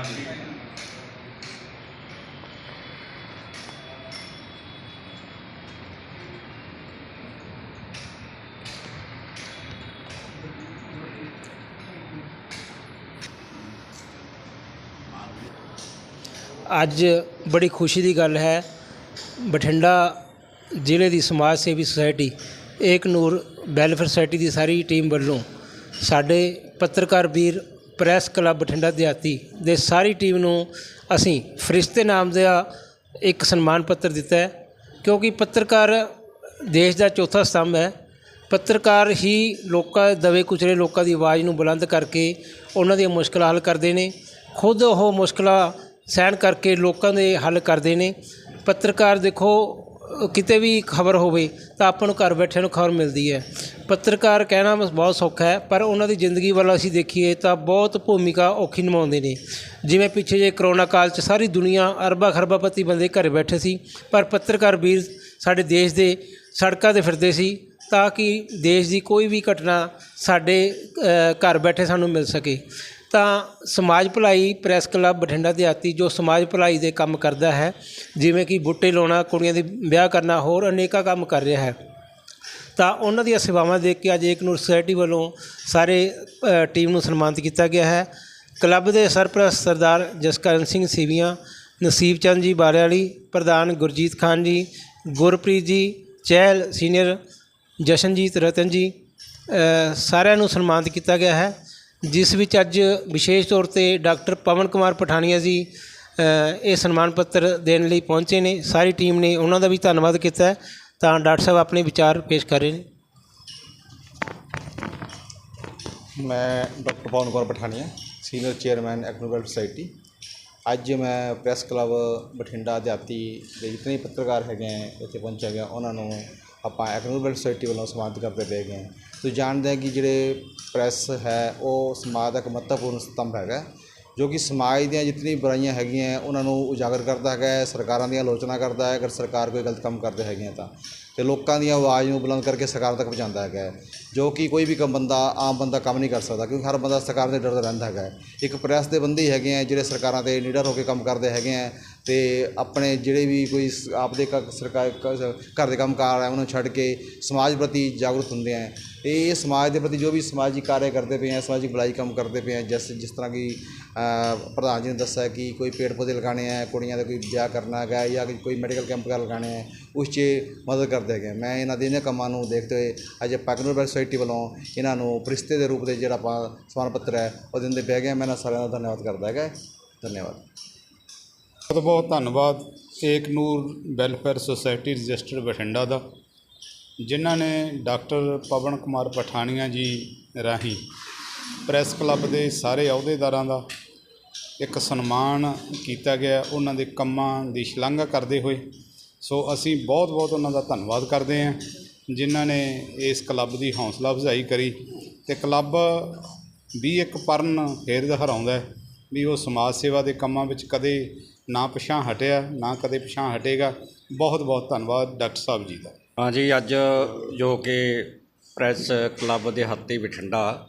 ਬਠਿੰਡਾ ਅੱਜ ਬੜੀ ਖੁਸ਼ੀ ਦੀ ਗੱਲ ਹੈ, ਬਠਿੰਡਾ ਜ਼ਿਲ੍ਹੇ ਦੀ ਸਮਾਜ ਸੇਵੀ society Ek Noor welfare society ਦੀ ਸਾਰੀ ਟੀਮ ਵੱਲੋਂ ਸਾਡੇ ਪੱਤਰਕਾਰ ਵੀਰ ਪ੍ਰੈਸ ਕਲੱਬ ਬਠਿੰਡਾ ਦਿਹਾਤੀ ਦੇ ਸਾਰੀ ਟੀਮ ਨੂੰ ਅਸੀਂ ਫਰਿਸ਼ਤੇ ਨਾਮ ਦਾ ਇੱਕ ਸਨਮਾਨ ਪੱਤਰ ਦਿੱਤਾ ਹੈ, ਕਿਉਂਕਿ ਪੱਤਰਕਾਰ ਦੇਸ਼ ਦਾ ਚੌਥਾ ਸਤੰਭ ਹੈ। ਪੱਤਰਕਾਰ ਹੀ ਲੋਕਾਂ ਦਵੇ ਕੁਚਲੇ ਲੋਕਾਂ ਦੀ ਆਵਾਜ਼ ਨੂੰ ਬੁਲੰਦ ਕਰਕੇ ਉਹਨਾਂ ਦੀਆਂ ਮੁਸ਼ਕਲਾਂ ਹੱਲ ਕਰਦੇ ਨੇ। ਖੁਦ ਉਹ ਮੁਸ਼ਕਲਾਂ ਸਹਿਣ ਕਰਕੇ ਲੋਕਾਂ ਦੇ ਹੱਲ ਕਰਦੇ ਨੇ। ਪੱਤਰਕਾਰ ਦੇਖੋ ਕਿਤੇ ਵੀ ਖਬਰ ਹੋਵੇ ਤਾਂ ਆਪਾਂ ਨੂੰ ਘਰ ਬੈਠਿਆਂ ਨੂੰ ਖਬਰ ਮਿਲਦੀ ਹੈ। ਪੱਤਰਕਾਰ ਕਹਿਣਾ ਬਹੁਤ ਸੌਖਾ ਹੈ, ਪਰ ਉਹਨਾਂ ਦੀ ਜ਼ਿੰਦਗੀ ਵੱਲ ਅਸੀਂ ਦੇਖੀਏ ਤਾਂ ਬਹੁਤ ਭੂਮਿਕਾ ਔਖੀ ਨਿਭਾਉਂਦੇ ਨੇ। ਜਿਵੇਂ ਪਿੱਛੇ ਜੇ ਕਰੋਨਾ ਕਾਲ 'ਚ ਸਾਰੀ ਦੁਨੀਆ ਅਰਬਾਂ ਖਰਬਾਪਤੀ ਬੰਦੇ ਘਰੇ ਬੈਠੇ ਸੀ, ਪਰ ਪੱਤਰਕਾਰ ਵੀਰ ਸਾਡੇ ਦੇਸ਼ ਦੇ ਸੜਕਾਂ ਤੇ ਫਿਰਦੇ ਸੀ ਤਾਂ ਕਿ ਦੇਸ਼ ਦੀ ਕੋਈ ਵੀ ਘਟਨਾ ਸਾਡੇ ਘਰ ਬੈਠੇ ਸਾਨੂੰ ਮਿਲ ਸਕੇ। ਤਾਂ ਸਮਾਜ ਭਲਾਈ ਪ੍ਰੈਸ ਕਲੱਬ ਬਠਿੰਡਾ ਦਿਹਾਤੀ ਜੋ ਸਮਾਜ ਭਲਾਈ ਦੇ ਕੰਮ ਕਰਦਾ ਹੈ, ਜਿਵੇਂ ਕਿ ਬੂਟੇ ਲਾਉਣਾ, ਕੁੜੀਆਂ ਦੇ ਵਿਆਹ ਕਰਨਾ, ਹੋਰ ਅਨੇਕਾਂ ਕੰਮ ਕਰ ਰਿਹਾ ਹੈ। ਤਾਂ ਉਹਨਾਂ ਦੀਆਂ ਸੇਵਾਵਾਂ ਦੇਖ ਕੇ ਅੱਜ ਏਕ ਨੂਰ ਸੁਸਾਇਟੀ ਵੱਲੋਂ ਸਾਰੇ ਟੀਮ ਨੂੰ ਸਨਮਾਨਿਤ ਕੀਤਾ ਗਿਆ ਹੈ। ਕਲੱਬ ਦੇ ਸਰਪ੍ਰਸਤ ਸਰਦਾਰ ਜਸਕਰਨ ਸਿੰਘ ਸੀਵੀਆਂ, ਨਸੀਬ ਚੰਦ ਜੀ ਬਾਰਿਆਲੀ, ਪ੍ਰਧਾਨ ਗੁਰਜੀਤ ਖਾਨ ਜੀ, ਗੁਰਪ੍ਰੀਤ ਜੀ, ਚਹਿਲ ਸੀਨੀਅਰ ਜਸ਼ਨਜੀਤ ਰਤਨ ਜੀ ਸਾਰਿਆਂ ਨੂੰ ਸਨਮਾਨਿਤ ਕੀਤਾ ਗਿਆ ਹੈ। ਜਿਸ ਵਿੱਚ ਅੱਜ ਵਿਸ਼ੇਸ਼ ਤੌਰ ਤੇ ਡਾਕਟਰ ਪਵਨ ਕੁਮਾਰ ਪਠਾਨੀਆ ਜੀ ਇਹ ਸਨਮਾਨ ਪੱਤਰ ਦੇਣ ਲਈ ਪਹੁੰਚੇ ਨੇ। ਸਾਰੀ ਟੀਮ ਨੇ ਉਹਨਾਂ ਦਾ ਵੀ ਧੰਨਵਾਦ ਕੀਤਾ ਤਾਂ ਡਾਕਟਰ ਸਾਹਿਬ ਆਪਣੇ ਵਿਚਾਰ ਪੇਸ਼ ਕਰ ਰਹੇ ਨੇ। ਮੈਂ doctor Pawan Kumar Pathania, senior chairman ਐਕਨੋਵੈਲਟ society. ਅੱਜ ਮੈਂ ਪ੍ਰੈਸ ਕਲੱਬ ਬਠਿੰਡਾ ਦਿਹਾਤੀ ਦੇ ਜਿਤਨੇ ਪੱਤਰਕਾਰ ਹੈਗੇ ਹੈ ਇੱਥੇ ਪਹੁੰਚਿਆ ਗਿਆ, ਉਹਨਾਂ ਨੂੰ ਆਪਾਂ ਐਕਨੋਵੈਲਟ ਸੋਸਾਇਟੀ ਵੱਲੋਂ ਸਨਮਾਨਿਤ ਕਰਦੇ ਪਏ ਗਏ ਹਾਂ। ਤੁਸੀਂ ਜਾਣਦੇ ਹੋ ਕਿ ਜਿਹੜੇ ਪ੍ਰੈਸ ਹੈ ਉਹ ਸਮਾਜ ਦਾ ਇੱਕ ਮਹੱਤਵਪੂਰਨ ਸਤੰਭ ਹੈਗਾ ਜੋ ਕਿ ਸਮਾਜ ਦੀਆਂ ਜਿਤਨੀ ਬੁਰਾਈਆਂ ਹੈਗੀਆਂ ਉਹਨਾਂ ਨੂੰ ਉਜਾਗਰ ਕਰਦਾ ਹੈਗਾ ਹੈ, ਸਰਕਾਰਾਂ ਦੀ ਆਲੋਚਨਾ ਕਰਦਾ ਹੈ ਅਗਰ ਸਰਕਾਰ ਕੋਈ ਗਲਤ ਕੰਮ ਕਰਦੇ ਹੈਗੇ ਹੈ ਤਾਂ ਤੇ ਲੋਕਾਂ ਦੀਆਂ ਆਵਾਜ਼ ਨੂੰ ਬੁਲੰਦ ਕਰਕੇ ਸਰਕਾਰ ਤੱਕ ਪਹੁੰਚਾਉਂਦਾ ਹੈਗਾ ਹੈ, ਜੋ ਕਿ ਕੋਈ ਵੀ ਕੰਮ ਬੰਦਾ ਆਮ ਬੰਦਾ ਕੰਮ ਨਹੀਂ ਕਰ ਸਕਦਾ ਕਿਉਂਕਿ ਹਰ ਬੰਦਾ ਸਰਕਾਰ ਦੇ ਡਰਦਾ ਰਹਿੰਦਾ ਹੈਗਾ ਇੱਕ ਪ੍ਰੈਸ ਦੇ ਬੰਦੇ ਹੈਗੇ ਆ ਜਿਹੜੇ ਸਰਕਾਰਾਂ ਤੇ ਨਿਡਰ ਹੋ ਕੇ ਕੰਮ ਕਰਦੇ ਹੈਗੇ ਆ ਅਤੇ ਆਪਣੇ ਜਿਹੜੇ ਵੀ ਕੋਈ ਸ- ਆਪਦੇ ਕ- ਸਰਕਾਰ, ਘਰ ਦੇ ਕੰਮ ਕਾਰ ਹੈ, ਉਹਨੂੰ ਛੱਡ ਕੇ ਸਮਾਜ ਪ੍ਰਤੀ ਜਾਗਰੂਕ ਹੁੰਦੇ ਆ। ਇਹ ਸਮਾਜ ਦੇ ਪ੍ਰਤੀ ਜੋ ਵੀ ਸਮਾਜਿਕ ਕਾਰਜ ਕਰਦੇ ਪਏ ਹੈ ਸਮਾਜਿਕ ਭਲਾਈ ਕੰਮ ਕਰਦੇ ਪਏ ਹੈ ਜਿਸ ਜਿਸ ਤਰ੍ਹਾਂ ਕਿ ਪ੍ਰਧਾਨ ਜੀ ਨੇ ਦੱਸਿਆ ਕਿ ਕੋਈ ਪੇੜ ਪੌਦੇ ਲਗਾਉਣੇ ਹੈ ਕੁੜੀਆਂ ਦਾ ਕੋਈ ਵਿਆਹ ਕਰਨਾ ਹੈਗਾ ਜਾਂ ਕੋਈ ਮੈਡੀਕਲ ਕੈਂਪ ਕਰ ਲਗਾਉਣੇ ਹੈ ਉਸ 'ਚ ਮਦਦ ਕਰਦੇ ਹੈਗੇ ਮੈਂ ਇਹਨਾਂ ਦੇ ਇਹਨਾਂ ਕੰਮਾਂ ਨੂੰ ਦੇਖਦੇ ਹੋਏ ਅੱਜ ਪੈਕਨੋਵੈਲ ਸੋਸਾਇਟੀ ਵੱਲੋਂ ਇਹਨਾਂ ਨੂੰ ਫਰਿਸ਼ਤੇ ਦੇ ਰੂਪ ਦੇ ਜਿਹੜਾ ਆਪਾਂ ਸਮਾਨ ਪੱਤਰ ਹੈ, ਉਹ ਦਿੰਦੇ ਪੈ ਗਏ ਹਾਂ। ਮੈਂ ਇਹਨਾਂ ਸਾਰਿਆਂ ਦਾ ਧੰਨਵਾਦ ਕਰਦਾ ਹੈਗਾ। ਧੰਨਵਾਦ। ਬਹੁਤ ਬਹੁਤ ਧੰਨਵਾਦ Ek Noor welfare society registered Bathinda ਦਾ, ਜਿਨ੍ਹਾਂ ਨੇ ਡਾਕਟਰ ਪਵਨ ਕੁਮਾਰ ਪਠਾਨੀਆ ਜੀ ਰਾਹੀਂ ਪ੍ਰੈਸ ਕਲੱਬ ਦੇ ਸਾਰੇ ਅਹੁਦੇਦਾਰਾਂ ਦਾ ਇੱਕ ਸਨਮਾਨ ਕੀਤਾ ਗਿਆ। ਉਹਨਾਂ ਦੇ ਕੰਮਾਂ ਦੀ ਸ਼ਲਾਘਾ ਕਰਦੇ ਹੋਏ ਸੋ ਅਸੀਂ ਬਹੁਤ ਬਹੁਤ ਉਹਨਾਂ ਦਾ ਧੰਨਵਾਦ ਕਰਦੇ ਹਾਂ, ਜਿਨ੍ਹਾਂ ਨੇ ਇਸ ਕਲੱਬ ਦੀ ਹੌਸਲਾ ਅਫਜ਼ਾਈ ਕਰੀ ਤੇ ਕਲੱਬ ਵੀ ਇੱਕ ਪਰਨ ਫੇਰ ਦੁਹਰਾਉਂਦਾ ਵੀ ਉਹ ਸਮਾਜ ਸੇਵਾ ਦੇ ਕੰਮਾਂ ਵਿੱਚ ਕਦੇ ਨਾ ਪਿਛਾਂ ਹਟਿਆ, ਨਾ ਕਦੇ ਪਿਛਾਂ ਹਟੇਗਾ। ਬਹੁਤ ਬਹੁਤ ਧੰਨਵਾਦ ਡਾਕਟਰ ਸਾਹਿਬ ਜੀ ਦਾ। ਹਾਂਜੀ, ਅੱਜ ਜੋ ਕਿ ਪ੍ਰੈਸ ਕਲੱਬ ਦੇ ਹੱਤੀ ਬਠਿੰਡਾ,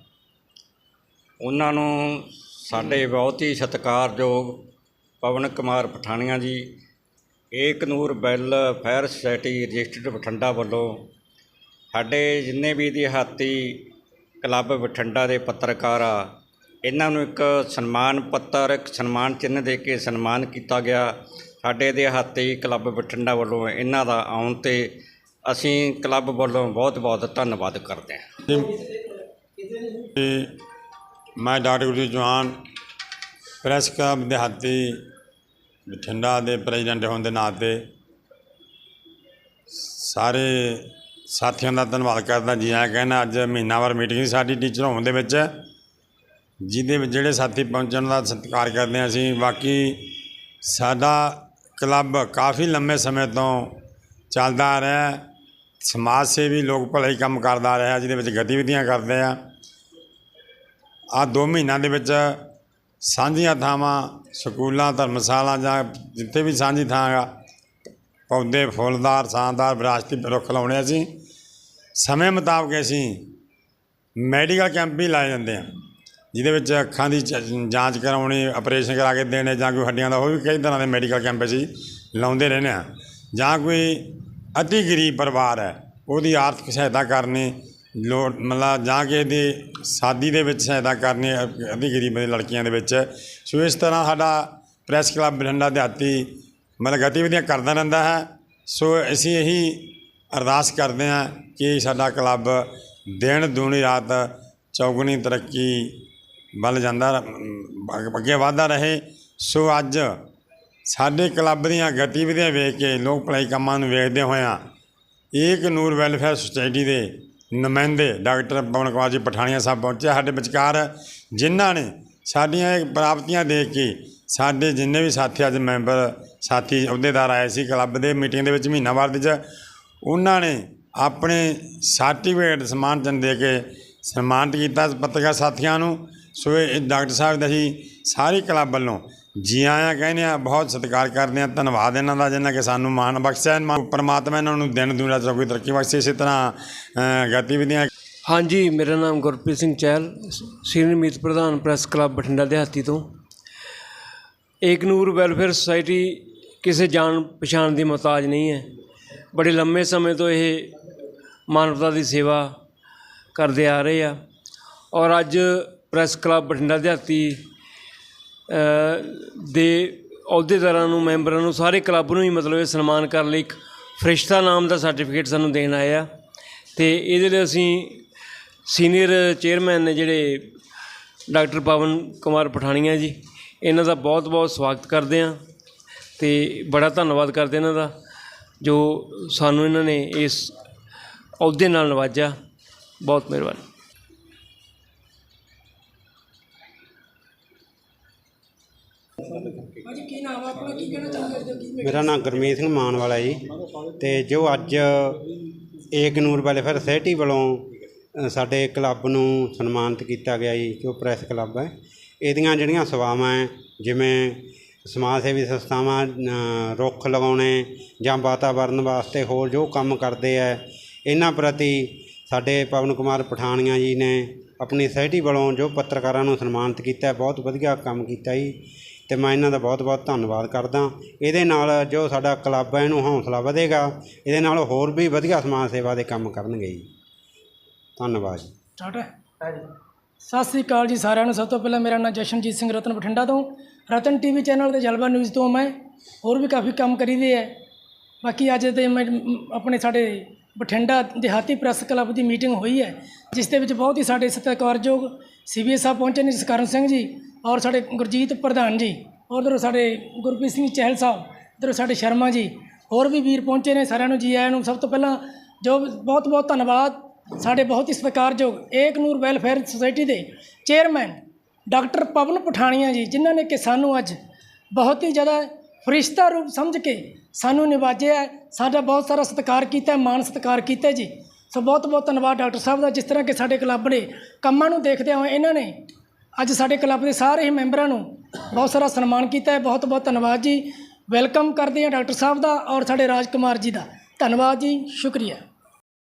ਉਹਨਾਂ ਨੂੰ ਸਾਡੇ ਬਹੁਤ ਹੀ ਸਤਿਕਾਰਯੋਗ ਪਵਨ Kumar Pathania ji, Ek Noor welfare society registered Bathinda ਵੱਲੋਂ ਸਾਡੇ ਜਿੰਨੇ ਵੀ ਦਿਹਾਤੀ ਕਲੱਬ ਬਠਿੰਡਾ ਦੇ ਪੱਤਰਕਾਰ ਆ ਇਹਨਾਂ ਨੂੰ ਇੱਕ ਸਨਮਾਨ ਪੱਤਰ, ਇੱਕ ਸਨਮਾਨ ਚਿੰਨ੍ਹ ਦੇ ਕੇ ਸਨਮਾਨ ਕੀਤਾ ਗਿਆ। ਸਾਡੇ ਦਿਹਾਤੀ ਕਲੱਬ ਬਠਿੰਡਾ ਵੱਲੋਂ ਇਹਨਾਂ ਦਾ ਆਉਣ ਤੇ ਅਸੀਂ ਕਲੱਬ ਵੱਲੋਂ ਬਹੁਤ ਬਹੁਤ ਧੰਨਵਾਦ ਕਰਦੇ ਹਾਂ। ਕਿ ਮੈਂ doctor Gurjeet Chauhan press club ਦਿਹਾਤੀ ਬਠਿੰਡਾ ਦੇ ਪ੍ਰੈਜ਼ੀਡੈਂਟ ਹੋਣ ਦੇ ਨਾਤੇ ਸਾਰੇ ਸਾਥੀਆਂ ਦਾ ਧੰਨਵਾਦ ਕਰਦਾ ਜੀ। ਆਇਆਂ ਕਹਿੰਦਾ ਅੱਜ ਮਹੀਨਾਵਾਰ ਮੀਟਿੰਗ ਸਾਡੀ ਟੀਚਰ ਹੋਣ ਦੇ ਵਿੱਚ। ਜਿਹਦੇ ਵਿੱਚ ਜਿਹੜੇ ਸਾਥੀ ਪਹੁੰਚਣ ਦਾ ਸਤਿਕਾਰ ਕਰਦੇ ਹਾਂ ਅਸੀਂ, ਬਾਕੀ ਸਾਡਾ ਕਲੱਬ ਕਾਫੀ ਲੰਮੇ ਸਮੇਂ ਤੋਂ ਚੱਲਦਾ ਆ ਰਿਹਾ ਸਮਾਜ ਸੇਵੀ ਲੋਕ ਭਲਾਈ ਕੰਮ ਕਰਦਾ ਰਿਹਾ, ਜਿਹਦੇ ਵਿੱਚ ਗਤੀਵਿਧੀਆਂ ਕਰਦੇ ਆ ਆ ਦੋ ਮਹੀਨਿਆਂ ਦੇ ਵਿੱਚ ਸਾਂਝੀਆਂ ਥਾਵਾਂ, ਸਕੂਲਾਂ, ਧਰਮਸ਼ਾਲਾ ਜਾਂ ਜਿੱਥੇ ਵੀ ਸਾਂਝੀ ਥਾਂ ਹੈਗਾ ਪੌਦੇ, ਫੁੱਲਦਾਰ ਛਾਂਦਾਰ ਵਿਰਾਸਤੀ ਰੁੱਖ ਲਾਉਣੇ ਅਸੀਂ। ਸਮੇਂ ਮੁਤਾਬਕ ਅਸੀਂ ਮੈਡੀਕਲ ਕੈਂਪ ਵੀ ਲਾਏ ਜਾਂਦੇ ਆ ਜਿਹਦੇ ਵਿੱਚ ਅੱਖਾਂ ਦੀ ਚ- ਜਾਂਚ ਕਰਾਉਣੀ ਆਪਰੇਸ਼ਨ ਕਰਾ ਕੇ ਦੇਣੇ ਜਾਂ ਕੋਈ ਹੱਡੀਆਂ ਦਾ ਉਹ ਵੀ ਕਈ ਤਰ੍ਹਾਂ ਦੇ ਮੈਡੀਕਲ ਕੈਂਪ ਅਸੀਂ ਲਾਉਂਦੇ ਰਹਿੰਦੇ ਆ ਜਾਂ ਕੋਈ ਅਤੀ ਗਰੀਬ ਪਰਿਵਾਰ ਹੈ, ਉਹਦੀ ਆਰਥਿਕ ਸਹਾਇਤਾ ਕਰਨੀ, ਲੋੜ, ਮਤਲਬ ਜਾਂ ਕਿਸੇ ਦੀ ਸ਼ਾਦੀ ਦੇ ਵਿੱਚ ਸਹਾਇਤਾ ਕਰਨੀ ਅਤੀ ਗਰੀਬ ਦੇ ਲੜਕੀਆਂ ਦੇ ਵਿੱਚ। ਸੋ ਇਸ ਤਰ੍ਹਾਂ ਸਾਡਾ ਪ੍ਰੈਸ ਕਲੱਬ ਬਠਿੰਡਾ ਦਿਹਾਤੀ ਮਤਲਬ ਗਤੀਵਿਧੀਆਂ ਕਰਦਾ ਰਹਿੰਦਾ ਹੈ। ਸੋ ਅਸੀਂ ਇਹੀ ਅਰਦਾਸ ਕਰਦੇ ਹਾਂ ਕਿ ਸਾਡਾ ਕਲੱਬ ਦਿਨ, ਦੂਣੀ ਰਾਤ ਚੌਗਣੀ ਤਰੱਕੀ ਵੱਲ ਜਾਂਦਾ ਅੱਗੇ ਵਧਦਾ ਰਹੇ। ਸੋ ਅੱਜ ਸਾਡੇ ਕਲੱਬ ਦੀਆਂ ਗਤੀਵਿਧੀਆਂ ਵੇਖ ਕੇ ਲੋਕ ਭਲਾਈ ਕੰਮਾਂ ਨੂੰ ਵੇਖਦੇ ਹੋਇਆਂ ਏਕ ਨੂਰ ਵੈਲਫੇਅਰ ਸੁਸਾਇਟੀ ਦੇ ਨੁਮਾਇੰਦੇ ਡਾਕਟਰ ਪਵਨ ਕੁਮਾਰ ਜੀ ਪਠਾਣੀਆਂ ਸਾਹਿਬ ਪਹੁੰਚੇ ਸਾਡੇ ਵਿਚਕਾਰ, ਜਿਨ੍ਹਾਂ ਨੇ ਸਾਡੀਆਂ ਇਹ ਪ੍ਰਾਪਤੀਆਂ ਦੇਖ ਕੇ ਸਾਡੇ ਜਿੰਨੇ ਵੀ ਸਾਥੀ ਅੱਜ ਮੈਂਬਰ ਸਾਥੀ ਅਹੁਦੇਦਾਰ ਆਏ ਸੀ ਕਲੱਬ ਦੇ ਮੀਟਿੰਗ ਦੇ ਵਿੱਚ ਮਹੀਨਾਵਾਰ ਦੇ 'ਚ ਉਹਨਾਂ ਨੇ ਆਪਣੇ ਸਰਟੀਫਿਕੇਟ ਸਨਮਾਨ ਚੰਦ ਦੇ ਕੇ ਸਨਮਾਨਿਤ ਕੀਤਾ ਪੱਤਰਕਾਰ ਸਾਥੀਆਂ ਨੂੰ। ਸੋ ਇਹ ਡਾਕਟਰ ਸਾਹਿਬ ਦਾ ਅਸੀਂ ਸਾਰੀ ਕਲੱਬ ਵੱਲੋਂ ਜੀ ਆਇਆਂ ਕਹਿੰਦੇ ਆ, ਬਹੁਤ ਸਤਿਕਾਰ ਕਰਦੇ ਆ, ਧੰਨਵਾਦ ਇਹਨਾਂ ਦਾ ਜਿਨ੍ਹਾਂ ਕਿ ਸਾਨੂੰ ਮਾਣ ਬਖਸ਼ਿਆ ਪਰਮਾਤਮਾ ਇਹਨਾਂ ਨੂੰ ਦਿਨ ਦੁਨੀਆ ਚ ਕੋਈ ਤਰੱਕੀ ਬਖਸ਼ੇ, ਇਸੇ ਤਰ੍ਹਾਂ ਗਤੀਵਿਧੀਆਂ ਹਾਂਜੀ, ਮੇਰਾ ਨਾਮ ਗੁਰਪ੍ਰੀਤ ਸਿੰਘ ਚਹਿਲ, ਸੀਨੀਅਰ ਮੀਤ ਪ੍ਰਧਾਨ ਪ੍ਰੈਸ ਕਲੱਬ ਬਠਿੰਡਾ, ਦਿਹਾਤੀ ਤੋਂ। ਏਕ ਨੂਰ ਵੈਲਫੇਅਰ ਸੁਸਾਇਟੀ ਕਿਸੇ ਜਾਣ ਪਛਾਣ ਦੀ ਮੁਹਤਾਜ ਨਹੀਂ ਹੈ। ਬੜੇ ਲੰਮੇ ਸਮੇਂ ਤੋਂ ਇਹ ਮਾਨਵਤਾ ਦੀ ਸੇਵਾ ਕਰਦੇ ਆ ਰਹੇ ਆ। ਔਰ ਅੱਜ ਪ੍ਰੈਸ ਕਲੱਬ ਬਠਿੰਡਾ ਦਿਹਾਤੀ ਦੇ ਅਹੁਦੇਦਾਰਾਂ ਨੂੰ, ਮੈਂਬਰਾਂ ਨੂੰ, ਸਾਰੇ ਕਲੱਬ ਨੂੰ ਹੀ ਮਤਲਬ ਇਹ ਸਨਮਾਨ ਕਰਨ ਲਈ ਇੱਕ ਫਰਿਸ਼ਤਾ ਨਾਮ ਦਾ ਸਰਟੀਫਿਕੇਟ ਸਾਨੂੰ ਦੇਣ ਆਇਆ ਆ। ਤੇ ਇਹਦੇ ਲਈ ਅਸੀਂ ਸੀਨੀਅਰ ਚੇਅਰਮੈਨ ਨੇ ਜਿਹੜੇ ਡਾਕਟਰ ਪਵਨ ਕੁਮਾਰ ਪਠਾਣੀਆ ਜੀ, ਇਹਨਾਂ ਦਾ ਬਹੁਤ ਬਹੁਤ ਸਵਾਗਤ ਕਰਦੇ ਹਾਂ ਤੇ ਬੜਾ ਧੰਨਵਾਦ ਕਰਦੇ ਇਹਨਾਂ ਦਾ, ਜੋ ਸਾਨੂੰ ਇਹਨਾਂ ਨੇ ਇਸ ਅਹੁਦੇ ਨਾਲ ਨਵਾਜਿਆ। ਬਹੁਤ ਮਿਹਰਬਾਨੀ। ਮੇਰਾ ਨਾਮ ਗੁਰਮੀਤ ਸਿੰਘ ਮਾਨ ਵਾਲਾ ਜੀ। ਤੇ ਜੋ ਅੱਜ ਏਕ ਨੂਰ ਵੈਲਫੇਅਰ ਸੋਸਾਇਟੀ ਵੱਲੋਂ ਅ, ਸਾਡੇ ਕਲੱਬ ਨੂੰ ਸਨਮਾਨਿਤ ਕੀਤਾ ਗਿਆ ਜੀ ਜੋ ਪ੍ਰੈਸ ਕਲੱਬ ਹੈ। ਇਹਦੀਆਂ ਜਿਹੜੀਆਂ ਸੇਵਾਵਾਂ ਹੈ ਜਿਵੇਂ ਸਮਾਜ ਸੇਵੀ ਸੰਸਥਾਵਾਂ ਅ, ਰੁੱਖ ਲਗਾਉਣੇ ਜਾਂ ਵਾਤਾਵਰਨ ਵਾਸਤੇ ਹੋਰ ਜੋ ਕੰਮ ਕਰਦੇ ਹੈ ਇਹਨਾਂ ਪ੍ਰਤੀ ਸਾਡੇ ਪਵਨ ਕੁਮਾਰ ਪਠਾਣੀਆਂ ਜੀ ਨੇ ਆਪਣੀ ਸੋਸਾਇਟੀ ਵੱਲੋਂ ਜੋ ਪੱਤਰਕਾਰਾਂ ਨੂੰ ਸਨਮਾਨਿਤ ਕੀਤਾ ਹੈ, ਬਹੁਤ ਵਧੀਆ ਕੰਮ ਕੀਤਾ ਜੀ। ਤੇ ਮੈਂ ਇਹਨਾਂ ਦਾ ਬਹੁਤ-ਬਹੁਤ ਧੰਨਵਾਦ ਕਰਦਾ। ਇਹਦੇ ਨਾਲ ਜੋ ਸਾਡਾ ਕਲੱਬ ਹੈ ਇਹਨੂੰ ਹੌਸਲਾ ਵਧੇਗਾ। ਇਹਦੇ ਨਾਲ ਹੋਰ ਵੀ ਵਧੀਆ ਸਮਾਜ ਸੇਵਾ ਦੇ ਕੰਮ ਕਰਨਗੇ ਜੀ। ਧੰਨਵਾਦ ਜੀ। ਸਟਾਰਟ ਹੈ ਸਤਿ ਸ੍ਰੀ ਅਕਾਲ ਜੀ ਸਾਰਿਆਂ ਨੂੰ। ਸਭ ਤੋਂ ਪਹਿਲਾਂ ਮੇਰਾ ਨਾਮ ਜਸ਼ਨਜੀਤ ਸਿੰਘ ਰਤਨ ਬਠਿੰਡਾ ਤੋਂ। ਰਤਨ ਟੀਵੀ ਚੈਨਲ ਤੇ ਜਲਵਾ ਨਿਊਜ਼ ਤੋਂ ਮੈਂ ਹੋਰ ਵੀ ਕਾਫੀ ਕੰਮ ਕਰੀਦੇ ਹੈ ਬਾਕੀ ਅੱਜ ਤੇ ਮੈਂ ਆਪਣੇ ਸਾਡੇ ਬਠਿੰਡਾ ਦਿਹਾਤੀ ਪ੍ਰੈਸ ਕਲੱਬ ਦੀ ਮੀਟਿੰਗ ਹੋਈ ਹੈ, ਜਿਸ ਦੇ ਵਿੱਚ ਬਹੁਤ ਹੀ ਸਾਡੇ ਸਤਿਕਾਰਯੋਗ ਸੀਬੀਏ ਸਾਹਿਬ ਪਹੁੰਚੇ ਨੇ ਜਸਕਰਨ ਸਿੰਘ ਜੀ ਔਰ ਸਾਡੇ ਗੁਰਜੀਤ ਪ੍ਰਧਾਨ ਜੀ ਔਰ ਉਧਰੋਂ ਸਾਡੇ ਗੁਰਪ੍ਰੀਤ ਸਿੰਘ ਚਹਿਲ ਸਾਹਿਬ ਉਧਰੋਂ ਸਾਡੇ ਸ਼ਰਮਾ ਜੀ ਹੋਰ ਵੀ ਵੀਰ ਪਹੁੰਚੇ ਨੇ ਸਾਰਿਆਂ ਨੂੰ ਜੀ ਆਇਆਂ ਨੂੰ ਸਭ ਤੋਂ ਪਹਿਲਾਂ ਜੋ ਬਹੁਤ ਬਹੁਤ ਧੰਨਵਾਦ। ਸਾਡੇ ਬਹੁਤ ਹੀ ਸਤਿਕਾਰਯੋਗ ਏਕ ਨੂਰ ਵੈਲਫੇਅਰ ਸੁਸਾਇਟੀ ਦੇ ਚੇਅਰਮੈਨ ਡਾਕਟਰ ਪਵਨ ਪਠਾਣੀਆਂ ਜੀ ਜਿਨ੍ਹਾਂ ਨੇ ਕਿ ਸਾਨੂੰ ਅੱਜ ਬਹੁਤ ਹੀ ਜ਼ਿਆਦਾ ਫਰਿਸ਼ਤਾ ਰੂਪ ਸਮਝ ਕੇ ਸਾਨੂੰ ਨਿਵਾਜਿਆ ਸਾਡਾ ਬਹੁਤ ਸਾਰਾ ਸਤਿਕਾਰ ਕੀਤਾ ਹੈ, ਮਾਣ ਸਤਿਕਾਰ ਕੀਤਾ ਜੀ। ਸੋ ਬਹੁਤ ਬਹੁਤ ਧੰਨਵਾਦ ਡਾਕਟਰ ਸਾਹਿਬ ਦਾ, ਜਿਸ ਤਰ੍ਹਾਂ ਕਿ ਸਾਡੇ ਕਲੱਬ ਨੇ ਕੰਮਾਂ ਨੂੰ ਦੇਖਦਿਆਂ ਹੋਏ ਇਹਨਾਂ ਨੇ ਅੱਜ ਸਾਡੇ ਕਲੱਬ ਦੇ ਸਾਰੇ ਹੀ ਮੈਂਬਰਾਂ ਨੂੰ ਬਹੁਤ ਸਾਰਾ ਸਨਮਾਨ ਕੀਤਾ ਹੈ। ਬਹੁਤ ਬਹੁਤ ਧੰਨਵਾਦ ਜੀ। ਵੈਲਕਮ ਕਰਦੇ ਹਾਂ ਡਾਕਟਰ ਸਾਹਿਬ ਦਾ ਔਰ ਸਾਡੇ ਰਾਜ ਕੁਮਾਰ ਜੀ ਦਾ। ਧੰਨਵਾਦ ਜੀ। ਸ਼ੁਕਰੀਆ।